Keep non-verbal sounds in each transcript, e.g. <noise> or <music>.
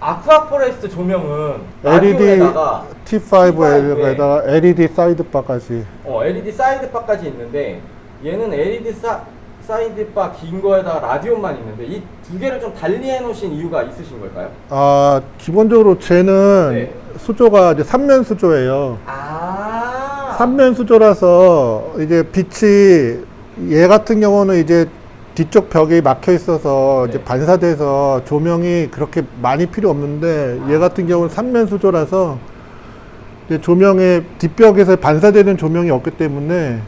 아쿠아포레스트 조명은 LED 라디오에다가 T5에다가 LED 사이드바까지. 어, LED 사이드바까지 있는데 얘는 LED 사, 사이드바 긴 거에다가 라디오만 있는데 이 두 개를 좀 달리 해놓으신 이유가 있으신 걸까요? 아 기본적으로 쟤는 네. 수조가 이제 삼면 수조예요. 아 삼면 수조라서 이제 빛이 얘 같은 경우는 이제 뒤쪽 벽이 막혀 있어서 이제 네. 반사돼서 조명이 그렇게 많이 필요 없는데 얘 같은 경우는 삼면 수조라서 이제 조명의 뒷벽에서 반사되는 조명이 없기 때문에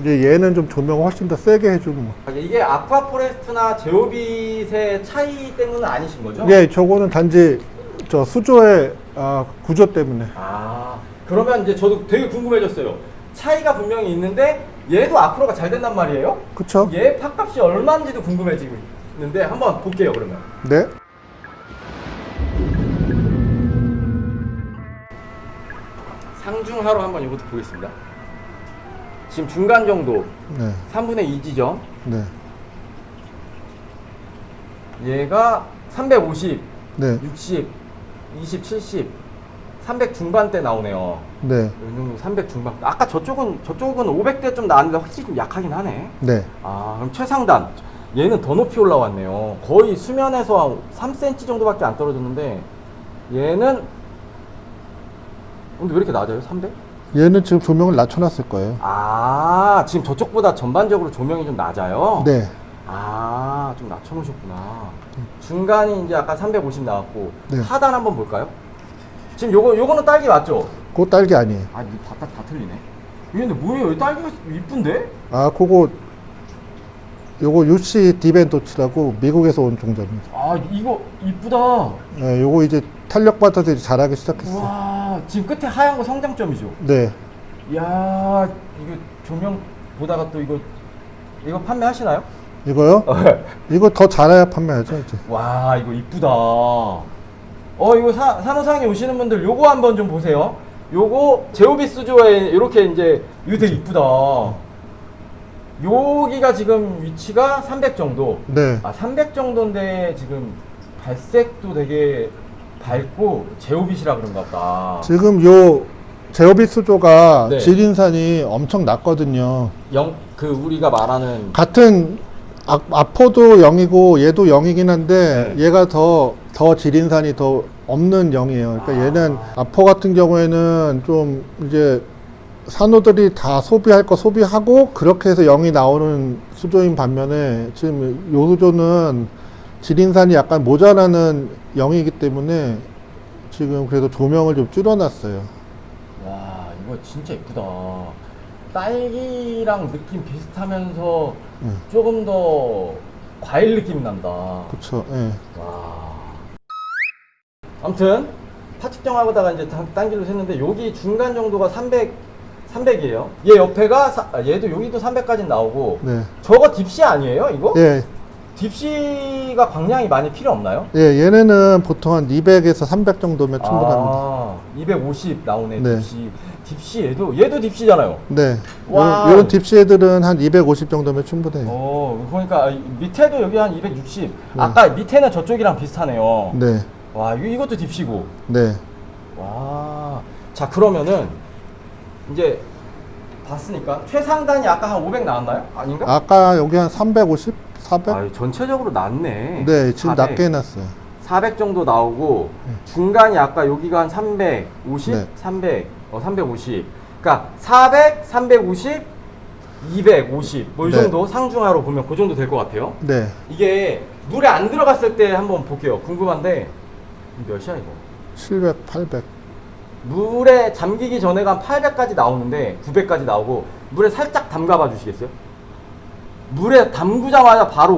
이제 얘는 좀 조명을 훨씬 더 세게 해주고 이게 아쿠아포레스트나 제오빗의 차이 때문은 아니신 거죠? 예, 저거는 단지 저 수조의 아, 구조 때문에 아 그러면 이제 저도 되게 궁금해졌어요. 차이가 분명히 있는데 얘도 아쿠아가 잘 된단 말이에요? 그쵸? 얘 팥값이 얼마인지도 궁금해지고 있는데 한번 볼게요 그러면. 네. 상중하로 한번 이것도 보겠습니다. 지금 중간 정도 네. 3분의 2 지점 네. 얘가 350, 네. 60, 20, 70, 300 중반대 나오네요. 네. 이 정도 300 중반. 아까 저쪽은 저쪽은 500대 좀 나왔는데 확실히 좀 약하긴 하네. 네. 아 그럼 최상단 얘는 더 높이 올라왔네요. 거의 수면에서 한 3cm 정도밖에 안 떨어졌는데 얘는 근데 왜 이렇게 낮아요? 300? 얘는 지금 조명을 낮춰놨을 거예요. 아 지금 저쪽보다 전반적으로 조명이 좀 낮아요. 네. 아, 좀 낮춰놓으셨구나. 중간이 이제 아까 350 나왔고 네. 하단 한번 볼까요? 지금 요거 요거는 딸기 맞죠? 그 딸기 아니에요. 아, 이거 다, 다, 다 틀리네. 이게 근데 뭐예요? 이 딸기가 이쁜데? 아, 그거 요거 UC 디벤토치라고 미국에서 온 종자입니다. 아, 이거 이쁘다. 네, 요거 이제 탄력 받아서 이제 자라기 시작했어요. 와, 지금 끝에 하얀 거 성장점이죠. 네. 이야, 이거 조명 보다가 또 이거 이거 판매하시나요? 이거요? <laughs> 이거 더 자라야 판매하죠, 이제. 와 이거 이쁘다 어 이거 사, 산호상에 오시는 분들 요거 한번 좀 보세요 요거 제오비스 조에 이렇게 이제 이거 되게 이쁘다 여기가 지금 위치가 300 정도 네. 아 300 정도인데 지금 발색도 되게 밝고 제오빗이라 그런가 보다 지금 요 제어빛 수조가 네. 지린산이 엄청 낮거든요. 영 그 우리가 말하는 같은 아, 아포도 0이고 얘도 0이긴 한데 네. 얘가 더, 더 지린산이 더 없는 0이에요. 그러니까 아. 얘는 아포 같은 경우에는 좀 이제 산호들이 다 소비할 거 소비하고 그렇게 해서 0이 나오는 수조인 반면에 지금 요 수조는 지린산이 약간 모자라는 0이기 때문에 지금 그래도 조명을 좀 줄여놨어요. 와 이거 진짜 이쁘다 딸기랑 느낌 비슷하면서 음. 조금 더 과일 느낌 난다 그쵸, 예. 와 아무튼 파측정하고다가 이제 당- 딴길로 샜는데 여기 중간 정도가 300 300이에요 얘 옆에가 사- 아, 얘도 여기도 300까지 나오고 네. 저거 딥시 아니에요 이거? 예, 딥시가 광량이 많이 필요 없나요? 예, 얘네는 보통 한 200에서 300 정도면 충분합니다. 아, 250 나오네 네. 딥시 딥시 얘도 얘도 딥시잖아요 네. 와우. 이런 딥시 애들은 한 250 정도면 충분해요. 어, 그러니까 이- 밑에도 여기 한 260. 아까 밑에는 저쪽이랑 비슷하네요. 네. 와, 이- 이것도 딥시고. 네. 와. 자, 그러면은 이제 봤으니까 최상단이 아까 한 500 나왔나요? 아닌가? 아까 여기 한 350? 400? 아, 전체적으로 낮네. 네, 지금 400. 낮게 해놨어요. 400 정도 나오고 중간이 아까 여기가 한 350, 네. 300, 어 350. 그러니까 400, 350, 250. 뭐이 네. 정도 상중하로 보면 그 정도 될 것 같아요. 네. 이게 물에 안 들어갔을 때 한번 볼게요. 궁금한데 몇이야 이거? 700, 800. 물에 잠기기 전에가 한 800까지 나오는데 900까지 나오고 물에 살짝 담가봐 주시겠어요? 물에 담그자마자 바로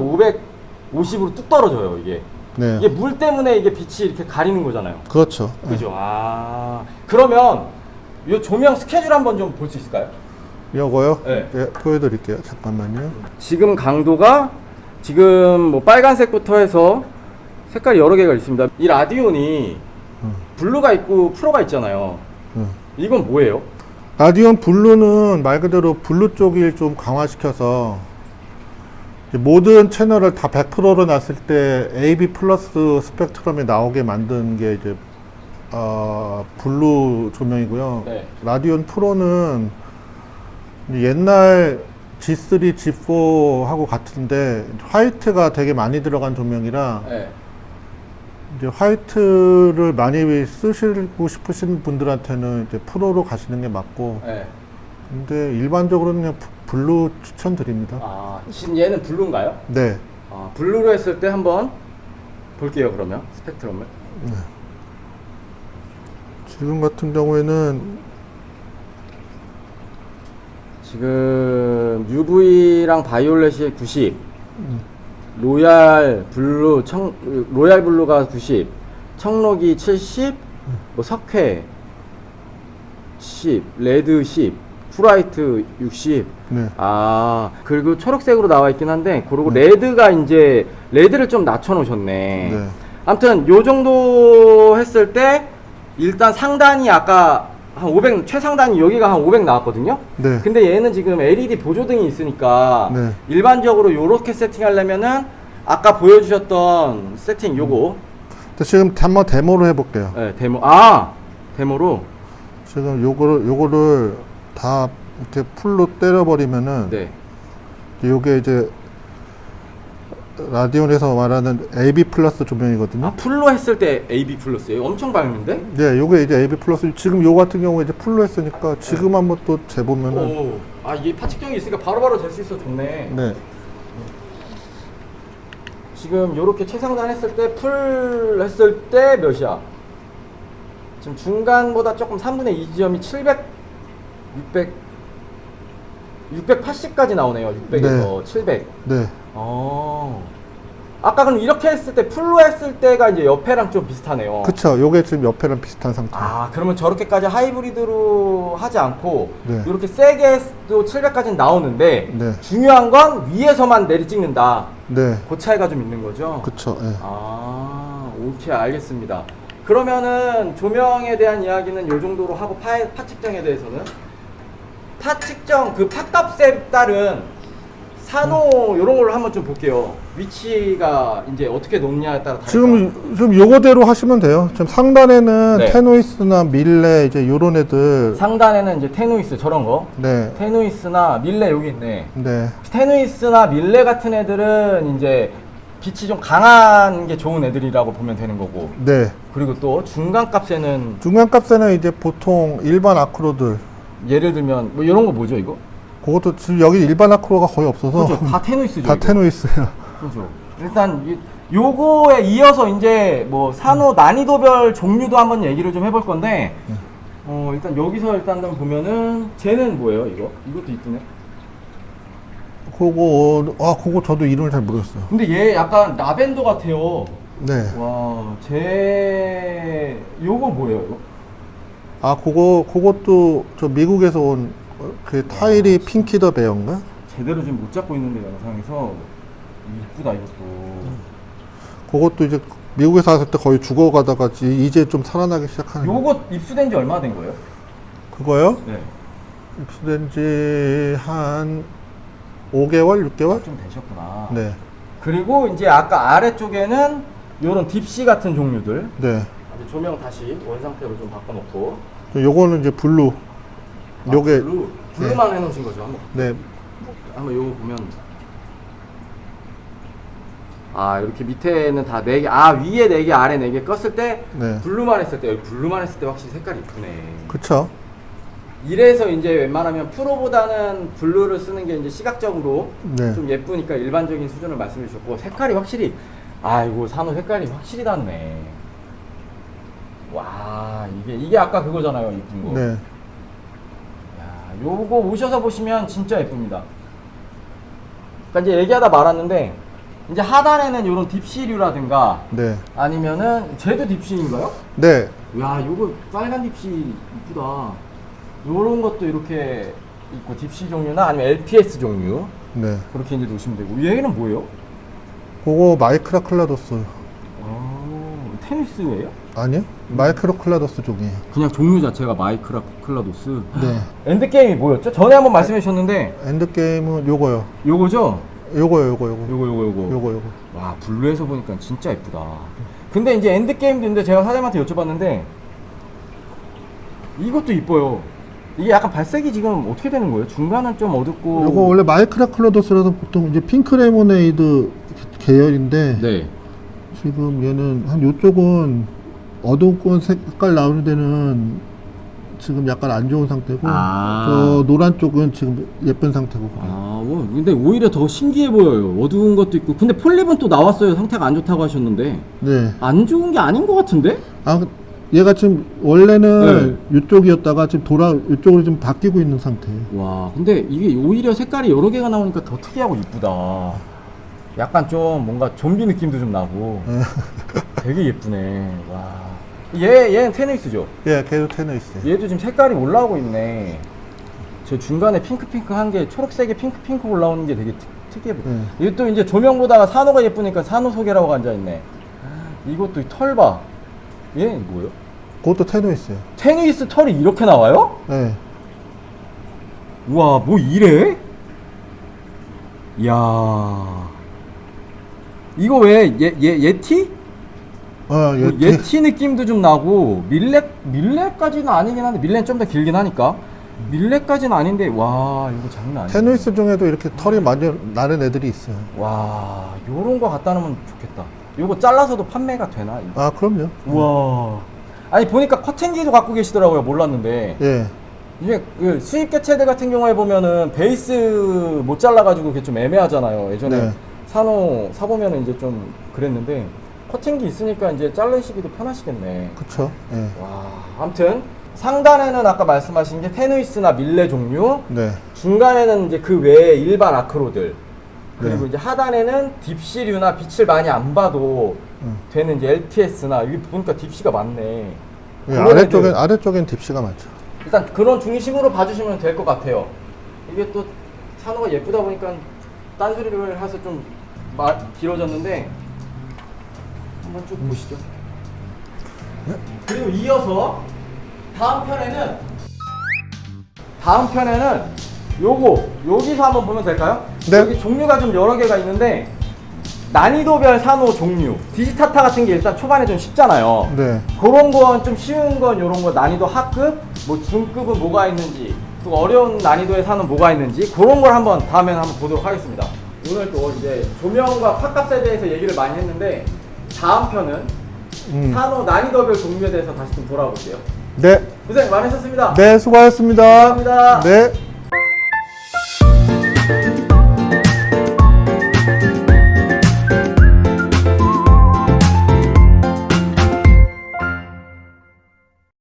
550으로 뚝 떨어져요 이게. 네. 이게 물 때문에 이게 빛이 이렇게 가리는 거잖아요. 그렇죠. 그죠? 아 그러면 이 조명 스케줄 한번 좀 볼 수 있을까요? 네. 요거요? 네. 예, 보여드릴게요. 잠깐만요. 지금 강도가 지금 뭐 빨간색부터 해서 색깔이 여러 개가 있습니다. 이 라디온이 음. 블루가 있고 프로가 있잖아요. 음. 이건 뭐예요? 라디온 블루는 말 그대로 블루 쪽을 좀 강화시켜서 모든 채널을 다 100%로 놨을 때 AB 플러스 스펙트럼이 나오게 만든 게 이제 어, 블루 조명이고요. 네. 라디온 프로는 옛날 G3, G4하고 같은데 화이트가 되게 많이 들어간 조명이라 네. 이제 화이트를 많이 쓰시고 싶으신 분들한테는 이제 프로로 가시는 게 맞고 네. 근데 일반적으로는 그냥 부- 블루 추천드립니다. 아, 얘는 블루인가요? 네. 아, 블루로 했을 때 한번 볼게요, 그러면. 스펙트럼을. 지금 같은 경우에는 지금 UV랑 바이올렛이 90, 로얄 블루 청 로얄 블루가 90, 청록이 70, 뭐 석회 10, 레드 10, 프라이트 60. 네. 아 그리고 초록색으로 나와 있긴 한데 그리고 레드가 이제 레드를 좀 낮춰 놓으셨네. 네. 아무튼 요 정도 했을 때 일단 상단이 아까 한 500 최상단이 여기가 한 500 나왔거든요. 네. 근데 얘는 지금 LED 보조등이 있으니까 네. 일반적으로 요렇게 세팅하려면은 아까 보여주셨던 세팅 요거 근데 지금 한번 데모로 해볼게요. 네, 데모 아 데모로 지금 요거를 요거를 다 이렇게 풀로 때려버리면은 네 요게 이제 라디온에서 말하는 AB 플러스 조명이거든요. 아, 풀로 했을 때 AB 플러스예요. 엄청 밝은데? 네, 요게 이제 AB 플러스 지금 요 같은 경우에 이제 풀로 했으니까 지금 한번 또 재보면은 오, 아 이게 파측정이 있으니까 바로바로 될 수 있어 좋네. 네, 지금 요렇게 최상단 했을 때 풀 했을 때 몇이야? 지금 중간보다 조금 3분의 2 지점이 700, 600, 680까지 나오네요. 600에서 700. 네, 어. 아까 그럼 이렇게 했을 때 풀로 했을 때가 이제 옆에랑 좀 비슷하네요. 그쵸. 요게 지금 옆에랑 비슷한 상태. 아 그러면 저렇게까지 하이브리드로 하지 않고 네. 이렇게 세게 해도 700까지는 나오는데 네. 중요한 건 위에서만 내리 찍는다 네, 그 차이가 좀 있는 거죠 그쵸. 예. 아 오케이 알겠습니다 그러면은 조명에 대한 이야기는 요 정도로 하고 파, 파 측정에 대해서는 파 측정 그 파값에 따른 산호 요런 걸로 한번 좀 볼게요 위치가 이제 어떻게 놓냐에 따라 다르다 지금 좀 요거대로 하시면 돼요. 지금 상단에는 네. 테노이스나 밀레 이제 요런 애들 상단에는 이제 테누이스 저런 거 네, 테누이스나 밀레 여기 있네. 네, 테누이스나 밀레 같은 애들은 이제 빛이 좀 강한 게 좋은 애들이라고 보면 되는 거고. 네. 그리고 또 중간 값에는 중간 값에는 이제 보통 일반 아크로들 예를 들면 뭐 이런 거 뭐죠 이거? 그것도 지금 여기 일반 아크로가 거의 없어서 그죠? 다 테누이스죠. 다 이거. 테노이스예요. 그죠. 일단 이- 요거에 이어서 이제 뭐 산호 난이도별 종류도 한번 얘기를 좀 해볼 건데. 어 일단 여기서 일단 한번 보면은 쟤는 뭐예요 이거? 이것도 이쁘네. 그거 아 그거 저도 이름을 잘 모르겠어요. 근데 얘 약간 라벤더 같아요. 네. 와, 제 요거 뭐예요, 이거? 아 그거 그것도 저 미국에서 온 그 타일이 핑키 더 베어인가? 제대로 지금 못 잡고 있는데 영상에서 이쁘다 이것도. 그것도 이제 미국에서 왔을 때 거의 죽어가다가 지- 이제 좀 살아나기 시작하는. 요거 입수된 지 얼마 된 거예요? 그거요? 네, 입수된 지 한 5개월, 6개월? 좀 되셨구나. 네, 그리고 이제 아까 아래쪽에는 요런 딥시 같은 종류들. 네. 이제 조명 다시 원 상태로 좀 바꿔놓고. 요거는 이제 블루. 아, 요게 블루, 블루만 해놓으신 거죠? 한번, 네, 한번 요거 보면. 아 이렇게 밑에는 다 네 개, 아 위에 네 개, 아래 네 개 껐을 때 네. 블루만 했을 때 여기 블루만 했을 때 확실히 색깔이 이쁘네. 그쵸? 이래서 이제 웬만하면 프로보다는 블루를 쓰는 게 이제 시각적으로 네. 좀 예쁘니까 일반적인 수준을 말씀해 주셨고 색깔이 확실히 아이고 산호 색깔이 확실히 다르네. 와 이게 이게 아까 그거잖아요 이쁜 거. 네. 야, 요거 오셔서 보시면 진짜 예쁩니다. 그러니까 이제 얘기하다 말았는데 이제 하단에는 요런 딥시류라든가 네. 아니면은 쟤도 딥시인가요? 네. 야, 요거 빨간 딥시 이쁘다. 요런 것도 이렇게 있고 딥시 종류나 아니면 LPS 종류 네. 그렇게 이제 놓으시면 되고 얘는 뭐예요? 그거 마이크라 클라도스. 아, 테니스예요? 아니요? 마이크로 클라도스 종이에요. 그냥 종류 자체가 마이크라 클라도스. 네. 엔드 게임이 뭐였죠? 전에 한번 말씀해 주셨는데 엔드게임은 요거요. 요거죠? 요거요, 요거, 요거. 요거 요거 요거. 요거, 요거. 와 블루에서 보니까 진짜 예쁘다. 근데 이제 엔드 게임도 있는데 제가 사장님한테 여쭤봤는데 이것도 이뻐요. 이게 약간 발색이 지금 어떻게 되는 거예요? 중간은 좀 어둡고. 요거 원래 마이크라 클로더스라서 보통 이제 핑크 레모네이드 계열인데 네. 지금 얘는 한 요쪽은 어두운 색깔 나오는 데는 지금 약간 안 좋은 상태고 아. 저 노란 쪽은 지금 예쁜 상태고 그래요. 아, 뭐, 근데 오히려 더 신기해 보여요. 어두운 것도 있고. 근데 폴립은 또 나왔어요. 상태가 안 좋다고 하셨는데. 네. 안 좋은 게 아닌 것 같은데? 아 얘가 지금 원래는 이쪽이었다가 지금 돌아 이쪽으로 좀 바뀌고 있는 상태예요. 와, 근데 이게 오히려 색깔이 여러 개가 나오니까 더 특이하고 이쁘다. 약간 좀 뭔가 좀비 느낌도 좀 나고. 되게 예쁘네. 와. 얘, 얘는 테니스죠? 예, 걔도 테너있어요. 얘도 지금 색깔이 올라오고 있네. 저 중간에 핑크핑크 한 게 초록색에 핑크핑크 올라오는 게 되게 특, 특이해 보여. 네. 이게 또 이제 조명 보다가 산호가 예쁘니까 산호 소개라고 앉아 있네. 이것도 이털 봐. 얘 뭐예요? 그것도 테너있어요. 테니스 털이 이렇게 나와요? 네. 우와, 뭐 이래? 이야. 이거 왜, 예, 예, 예티? 어, 뭐 예, 예티 느낌도 좀 나고, 밀레, 밀레까지는 아니긴 한데, 밀레는 좀 더 길긴 하니까. 밀레까지는 아닌데, 와, 이거 장난 아니야. 테너이스 중에도 이렇게 털이 많이 나는 애들이 있어요. 와, 요런 거 갖다 놓으면 좋겠다. 요거 잘라서도 판매가 되나? 이거? 아, 그럼요. 우와. 아니, 보니까 커팅기도 갖고 계시더라고요. 몰랐는데. 예. 이게 그 수입 개체들 같은 경우에 보면은 베이스 못 잘라가지고 그게 좀 애매하잖아요. 예전에 네. 산호 사보면은 이제 좀 그랬는데 커팅기 있으니까 이제 자르시기도 편하시겠네. 그쵸. 예. 와, 아무튼 상단에는 아까 말씀하신 게 테누이스나 밀레 종류, 네. 중간에는 이제 그 외에 일반 아크로들, 그리고 네. 이제 하단에는 딥시류나 빛을 많이 안 봐도 음. 되는 이제 LPS나 여기 보니까 딥시가 많네. 예, 그런 아래쪽엔. 아래쪽엔 딥시가 많죠. 일단 그런 중심으로 봐주시면 될 것 같아요. 이게 또 산호가 예쁘다 보니까 딴소리를 해서 좀 마, 길어졌는데 한번 쭉 보시죠. 그리고 이어서 다음 편에는 다음 편에는 요거 여기서 한번 보면 될까요? 네. 여기 종류가 좀 여러 개가 있는데 난이도별 산호 종류 디지타타 같은 게 일단 초반에 좀 쉽잖아요. 네. 그런 건 좀 쉬운 건 이런 거 난이도 하급, 뭐 중급은 뭐가 있는지, 또 어려운 난이도의 산은 뭐가 있는지 그런 걸 한번 다음에는 한번 보도록 하겠습니다. 오늘 또 이제 조명과 팝값에 대해서 얘기를 많이 했는데 다음 편은 음. 산호 난이도별 종류에 대해서 다시 좀 돌아볼게요. 네. 고생 많으셨습니다. 네, 수고하셨습니다. 감사합니다. 네.